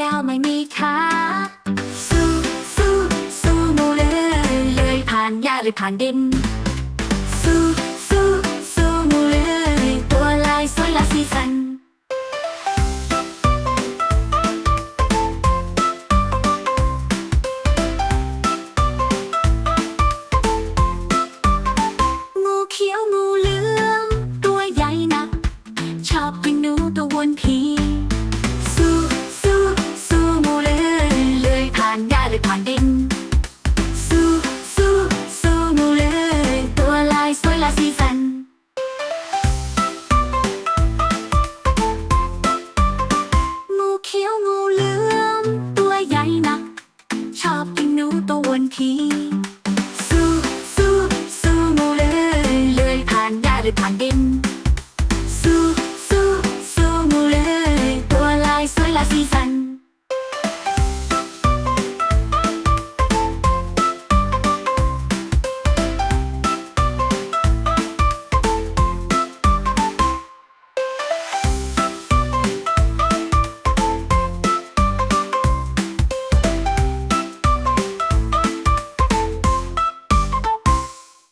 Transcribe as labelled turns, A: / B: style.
A: ยาวไม่มีขาสู้สู้สู้มูเลยเลยผ่านหญ้าหรือผ่านดิน สู้สู้สู้มูเลยตัวลายสวยละสีสันเขียวงูเหลือมตัวใหญ่นะชอบกินหนูตัววนผี สีสัน งูเขียวงูเหลือมตัวใหญ่นัก ชอบกินหนูตัววนทีสู้สู้สู้งูเลยเลยผ่านหญ้าหรือผ่านดิน